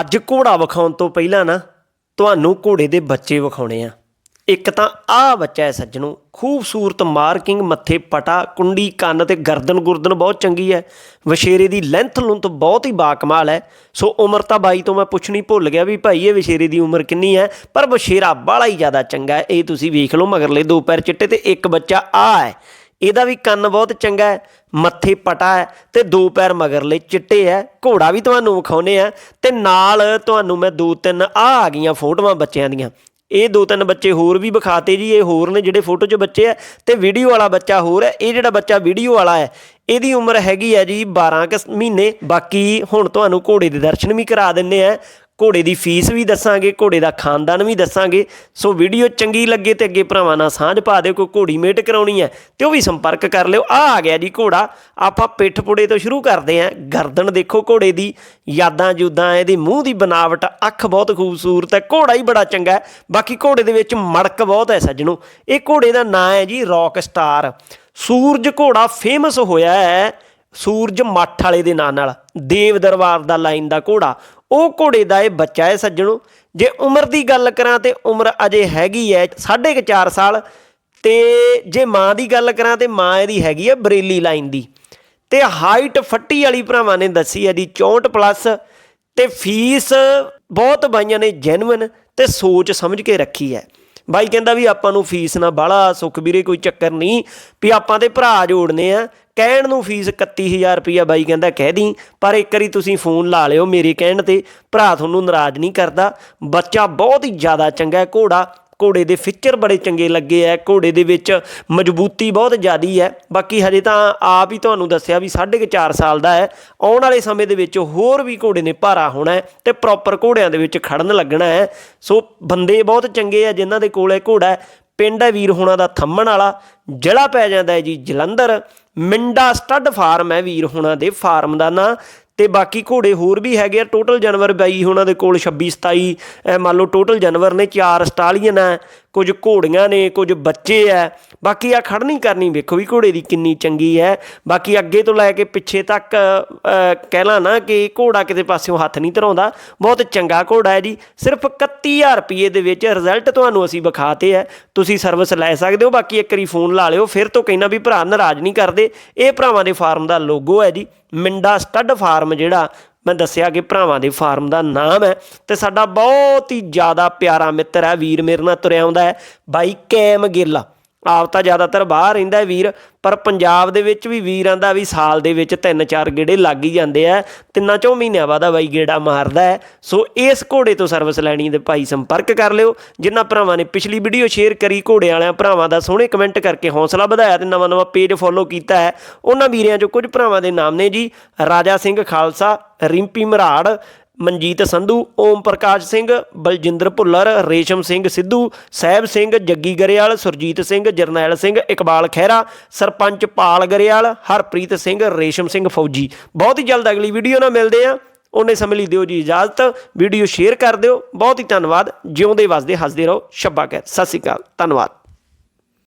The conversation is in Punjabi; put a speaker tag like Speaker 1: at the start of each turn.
Speaker 1: ਅੱਜ ਘੋੜਾ ਵਿਖਾਉਣ ਤੋਂ ਪਹਿਲਾਂ ਨਾ, ਤੁਹਾਨੂੰ ਘੋੜੇ ਦੇ ਬੱਚੇ ਵਿਖਾਉਣੇ ਆ। ਇੱਕ ਤਾਂ ਆਹ ਬੱਚਾ ਹੈ ਸੱਜਣੋ, ਖੂਬਸੂਰਤ ਮਾਰਕਿੰਗ, ਮੱਥੇ ਪਟਾ, ਕੁੰਡੀ, ਕੰਨ ਤੇ ਗਰਦਨ ਗੁਰਦਨ ਬਹੁਤ ਚੰਗੀ ਹੈ। ਵਸ਼ੇਰੇ ਦੀ ਲੈਂਥ ਲੁੰਥ ਬਹੁਤ ਹੀ ਬਾਕਮਾਲ ਹੈ। ਸੋ ਉਮਰ ਤਾਂ ਬਾਈ ਤੋਂ ਮੈਂ ਪੁੱਛਣੀ ਭੁੱਲ ਗਿਆ ਵੀ ਭਾਈ, ਇਹ ਵਸ਼ੇਰੇ ਦੀ ਉਮਰ ਕਿੰਨੀ ਹੈ? ਪਰ ਵਸ਼ੇਰਾ ਬਾਲਾ ਹੀ ਜ਼ਿਆਦਾ ਚੰਗਾ ਹੈ। ਇਹ ਤੁਸੀਂ ਵੇਖ ਲਓ ਮਗਰਲੇ ਦੋ ਪੈਰ ਚਿੱਟੇ ਤੇ ਇੱਕ ਬੱਚਾ ਆ ਹੈ। ਇਹਦਾ ਵੀ ਕੰਨ ਬਹੁਤ ਚੰਗਾ ਹੈ, ਮੱਥੇ ਪਟਾ ਹੈ ਤੇ ਦੋ ਪੈਰ ਮਗਰਲੇ ਚਿੱਟੇ ਹੈ। ਘੋੜਾ ਵੀ ਤੁਹਾਨੂੰ ਵਿਖਾਉਨੇ ਆ ਤੇ ਨਾਲ ਤੁਹਾਨੂੰ ਮੈਂ ਦੋ ਤਿੰਨ ਆ ਆ ਗਈਆਂ ਫੋਟੋਆਂ ਬੱਚਿਆਂ ਦੀਆਂ। ਇਹ ਦੋ ਤਿੰਨ ਬੱਚੇ ਹੋਰ ਵੀ ਵਿਖਾਤੇ ਜੀ, ਇਹ ਹੋਰ ਨੇ ਜਿਹੜੇ ਫੋਟੋ 'ਚ ਬੱਚੇ ਆ ਤੇ ਵੀਡੀਓ ਵਾਲਾ ਬੱਚਾ ਹੋਰ ਹੈ, ਇਹ ਜਿਹੜਾ ਬੱਚਾ ਵੀਡੀਓ ਵਾਲਾ ਹੈ, ਇਹਦੀ ਉਮਰ ਹੈਗੀ ਹੈ ਜੀ 12 ਕੁ ਮਹੀਨੇ। ਬਾਕੀ ਹੁਣ ਤੁਹਾਨੂੰ ਘੋੜੇ ਦੇ ਦਰਸ਼ਨ ਵੀ ਕਰਾ ਦਿੰਨੇ ਆ ਘੋੜੇ ਦੀ ਫੀਸ ਵੀ ਦੱਸਾਂਗੇ, ਘੋੜੇ ਦਾ ਖਾਨਦਾਨ ਵੀ ਦੱਸਾਂਗੇ। ਸੋ ਵੀਡੀਓ ਚੰਗੀ ਲੱਗੇ ਤੇ ਅੱਗੇ ਭਰਾਵਾਂ ਨਾਲ ਸਾਂਝ ਪਾ ਦਿਓ, ਕੋਈ ਘੋੜੀ ਮੇਟ ਕਰਾਉਣੀ ਹੈ ਤੇ ਉਹ ਵੀ ਸੰਪਰਕ ਕਰ ਲਿਓ। ਆ ਆ ਗਿਆ ਜੀ ਘੋੜਾ, ਆਪਾਂ ਪਿੱਠ ਪੁੜੇ ਤੋਂ ਸ਼ੁਰੂ ਕਰਦੇ ਆਂ ਗਰਦਨ ਦੇਖੋ ਘੋੜੇ ਦੀ, ਯਾਦਾਂ ਜੁਦਾਂ ਇਹਦੀ ਮੂੰਹ ਦੀ ਬਨਾਵਟ, ਅੱਖ ਬਹੁਤ ਖੂਬਸੂਰਤ ਹੈ, ਘੋੜਾ ਹੀ ਬੜਾ ਚੰਗਾ ਹੈ। ਬਾਕੀ ਘੋੜੇ ਦੇ ਵਿੱਚ ਮੜਕ ਬਹੁਤ ਹੈ ਸੱਜਣੋ, ਇਹ ਘੋੜੇ ਦਾ ਨਾਂ ਹੈ ਜੀ ਰੌਕ ਸਟਾਰ। ਸੂਰਜ ਘੋੜਾ ਫੇਮਸ ਹੋਇਆ ਹੈ, ਸੂਰਜ ਮੱਠ ਵਾਲੇ ਦੇ ਨਾਂ ਨਾਲ। ਦੇਵ ਦਰਬਾਰ ਦਾ ਲਾਈਨ ਦਾ ਘੋੜਾ। ਉਹ ਘੋੜੇ ਦਾ ਇਹ ਬੱਚਾ ਹੈ ਸੱਜਣੋ। ਜੇ ਉਮਰ ਦੀ ਗੱਲ ਕਰਾਂ ਤੇ ਉਮਰ ਅਜੇ ਹੈਗੀ ਹੈ ਸਾਢੇ ਕੁ ਚਾਰ ਸਾਲ। ਤੇ ਜੇ ਮਾਂ ਦੀ ਗੱਲ ਕਰਾਂ ਤੇ ਮਾਂ ਇਹਦੀ ਹੈਗੀ ਹੈ ਬਰੇਲੀ ਲਾਈਨ ਦੀ। ਤੇ ਹਾਈਟ ਫੱਟੀ ਵਾਲੀ ਭਰਾਵਾਂ ਨੇ ਦੱਸੀ ਹੈ ਜੀ 64 ਪਲੱਸ। ਤੇ ਫੀਸ ਬਹੁਤ ਬਾਈਆਂ ਨੇ ਜੈਨੂਇਨ ਤੇ ਸੋਚ ਸਮਝ ਕੇ ਰੱਖੀ ਹੈ। ਬਾਈ ਕਹਿੰਦਾ ਵੀ ਆਪਾਂ ਨੂੰ ਫੀਸ ਨਾ ਬਾਹਲਾ ਸੁੱਖ ਵੀਰੇ, ਕੋਈ ਚੱਕਰ ਨਹੀਂ। ਵੀ ਆਪਾਂ ਦੇ ਭਰਾ ਜੋੜਨੇ ਆ। ਕਹਿਣ ਨੂੰ ਫੀਸ 31000 ਰੁਪਈਆ ਬਾਈ ਕਹਿੰਦਾ, ਕਹਿ ਦੀ, ਪਰ ਇੱਕ ਵਾਰੀ ਤੁਸੀਂ ਫੋਨ ਲਾ ਲਿਓ ਮੇਰੇ ਕਹਿਣ ਤੇ, ਭਰਾ ਤੁਹਾਨੂੰ ਨਾਰਾਜ਼ ਨਹੀਂ ਕਰਦਾ। ਬੱਚਾ ਬਹੁਤ ਹੀ ਜ਼ਿਆਦਾ ਚੰਗਾ ਹੈ, ਘੋੜਾ, ਘੋੜੇ ਦੇ ਫੀਚਰ ਬੜੇ ਚੰਗੇ ਲੱਗੇ ਐ ਘੋੜੇ ਦੇ ਵਿੱਚ ਮਜ਼ਬੂਤੀ ਬਹੁਤ ਜ਼ਿਆਦੀ ਹੈ। ਬਾਕੀ ਹਜੇ ਤਾਂ ਆਪ ਹੀ ਤੁਹਾਨੂੰ ਦੱਸਿਆ ਵੀ 4.5 ਸਾਲ ਦਾ ਹੈ। ਆਉਣ ਵਾਲੇ ਸਮੇਂ ਦੇ ਵਿੱਚ ਹੋਰ ਵੀ ਘੋੜੇ ਨੇ ਭਾਰਾ ਹੋਣਾ ਹੈ ਤੇ ਪ੍ਰੋਪਰ ਘੋੜਿਆਂ ਦੇ ਵਿੱਚ ਖੜਨ ਲੱਗਣਾ ਹੈ। ਸੋ ਬੰਦੇ ਬਹੁਤ ਚੰਗੇ ਆ, ਜਿਨ੍ਹਾਂ ਦੇ ਕੋਲੇ ਘੋੜਾ ਪਿੰਡ ਹੈ ਵੀਰ ਹੋਣਾ ਦਾ ਥੰਮਣ ਵਾਲਾ, ਜ਼ਿਲ੍ਹਾ ਪੈ ਜਾਂਦਾ ਹੈ ਜੀ ਜਲੰਧਰ। ਮਿੰਡਾ ਸਟੱਡ ਫਾਰਮ ਹੈ ਵੀਰ ਹੋਣਾ ਦੇ ਫਾਰਮ ਦਾ ਨਾਂ। ਤੇ ਬਾਕੀ ਘੋੜੇ ਹੋਰ ਵੀ ਹੈਗੇ ਆ, ਟੋਟਲ ਜਾਨਵਰ ਬਾਈ ਉਹਨਾਂ ਦੇ ਕੋਲ 26 27 ਮੰਨ ਲਓ ਟੋਟਲ ਜਾਨਵਰ ਨੇ ਚਾਰ ਸਟਾਲੀਅਨ ਹੈ। ਕੁਝ ਘੋੜੀਆਂ ਨੇ, ਕੁਝ ਬੱਚੇ ਐ। ਬਾਕੀ ਆ ਖੜਨੀ ਕਰਨੀ, ਵੇਖੋ ਵੀ ਘੋੜੇ ਦੀ ਕਿੰਨੀ ਚੰਗੀ ਹੈ ਬਾਕੀ ਅੱਗੇ ਤੋਂ ਲੈ ਕੇ ਪਿੱਛੇ ਤੱਕ ਕਹਿ ਲਾਂ ਨਾ ਕਿ ਘੋੜਾ ਕਿਤੇ ਪਾਸਿਓਂ ਹੱਥ ਨਹੀਂ ਧਰਾਉਂਦਾ। ਬਹੁਤ ਚੰਗਾ ਘੋੜਾ ਹੈ ਜੀ। ਸਿਰਫ 31000 ਰੁਪਏ ਦੇ ਵਿੱਚ ਰਿਜ਼ਲਟ ਤੁਹਾਨੂੰ ਅਸੀਂ ਵਿਖਾਤੇ ਹੈ ਤੁਸੀਂ ਸਰਵਿਸ ਲੈ ਸਕਦੇ ਹੋ। ਬਾਕੀ ਇੱਕ ਵਾਰੀ ਫੋਨ ਲਾ ਲਿਓ। ਫਿਰ ਤੋਂ ਕਹਿਣਾ ਵੀ ਭਰਾ, ਨਾਰਾਜ਼ ਨਹੀਂ ਕਰਦੇ। ਇਹ ਭਰਾਵਾਂ ਦੇ ਫਾਰਮ ਦਾ ਲੋਗੋ ਹੈ ਜੀ। ਮਿੰਡਾ ਸਟੱਡ ਫਾਰਮ ਜਿਹੜਾ ਮੈਂ ਦੱਸਿਆ ਕਿ ਭਰਾਵਾਂ ਦੇ ਫਾਰਮ ਦਾ ਨਾਮ ਹੈ ਤੇ ਸਾਡਾ ਬਹੁਤ ਹੀ ਜ਼ਿਆਦਾ ਪਿਆਰਾ ਮਿੱਤਰ ਹੈ, ਵੀਰ ਮੇਰੇ ਨਾਲ ਤੁਰਿਆ ਆਉਂਦਾ ਹੈ, ਬਾਈ ਕੈਮ ਗਿੱਲ। ਆਪ ਤਾਂ ਜ਼ਿਆਦਾਤਰ ਬਾਹਰ ਰਹਿੰਦਾ ਵੀਰ, ਪਰ ਪੰਜਾਬ ਦੇ ਵਿੱਚ ਵੀ ਵੀਰ ਆਂਦਾ ਵੀ ਸਾਲ ਦੇ ਵਿੱਚ ਤਿੰਨ ਚਾਰ ਗੇੜੇ ਲੱਗ ਹੀ ਜਾਂਦੇ ਆ, ਤਿੰਨਾਂ ਚੋਂ ਮਹੀਨਿਆਂ ਬਾਅਦ ਆ ਬਾਈ ਗੇੜਾ ਮਾਰਦਾ ਹੈ। ਸੋ ਇਸ ਘੋੜੇ ਤੋਂ ਸਰਵਿਸ ਲੈਣੀ ਦੇ ਭਾਈ ਸੰਪਰਕ ਕਰ ਲਿਓ, ਜਿਨ੍ਹਾਂ ਭਰਾਵਾਂ ਨੇ ਪਿਛਲੀ ਵੀਡੀਓ ਸ਼ੇਅਰ ਕਰੀ, ਘੋੜੇ ਵਾਲਿਆਂ ਭਰਾਵਾਂ ਦਾ ਸੋਹਣੇ ਕਮੈਂਟ ਕਰਕੇ ਹੌਸਲਾ ਵਧਾਇਆ ਤੇ ਨਵਾਂ ਨਵਾਂ ਪੇਜ ਫੋਲੋ ਕੀਤਾ ਹੈ। ਉਹਨਾਂ ਵੀਰਿਆਂ ਚੋਂ ਕੁਝ ਭਰਾਵਾਂ ਦੇ ਨਾਮ ਨੇ ਜੀ, ਰਾਜਾ ਸਿੰਘ ਖਾਲਸਾ, ਰਿੰਪੀ ਮਰਾੜ ਮਨਜੀਤ ਸੰਧੂ, ਓਮ ਪ੍ਰਕਾਸ਼ ਸਿੰਘ, ਬਲਜਿੰਦਰ ਭੁੱਲਰ, ਰੇਸ਼ਮ ਸਿੰਘ ਸਿੱਧੂ, ਸਹਿਬ ਸਿੰਘ, ਜੱਗੀ ਗਰੇਵਾਲ, ਸੁਰਜੀਤ ਸਿੰਘ, ਜਰਨੈਲ ਸਿੰਘ, ਇਕਬਾਲ ਖਹਿਰਾ, ਸਰਪੰਚ ਪਾਲ ਗਰੇਵਾਲ, ਹਰਪ੍ਰੀਤ ਸਿੰਘ, ਰੇਸ਼ਮ ਸਿੰਘ ਫੌਜੀ। ਬਹੁਤ ਹੀ ਜਲਦ ਅਗਲੀ ਵੀਡੀਓ ਨਾਲ ਮਿਲਦੇ ਆ ਉਹਨੇ ਸਮਝ ਲਈ ਦਿਓ ਜੀ ਇਜਾਜ਼ਤ। ਵੀਡੀਓ ਸ਼ੇਅਰ ਕਰ ਦਿਓ। ਬਹੁਤ ਹੀ ਧੰਨਵਾਦ। ਜਿਉਂਦੇ ਵਸਦੇ, ਹੱਸਦੇ ਰਹੋ। ਸ਼ੱਬਾ ਖੈਰ ਸਤਿ ਸ਼੍ਰੀ ਅਕਾਲ। ਧੰਨਵਾਦ।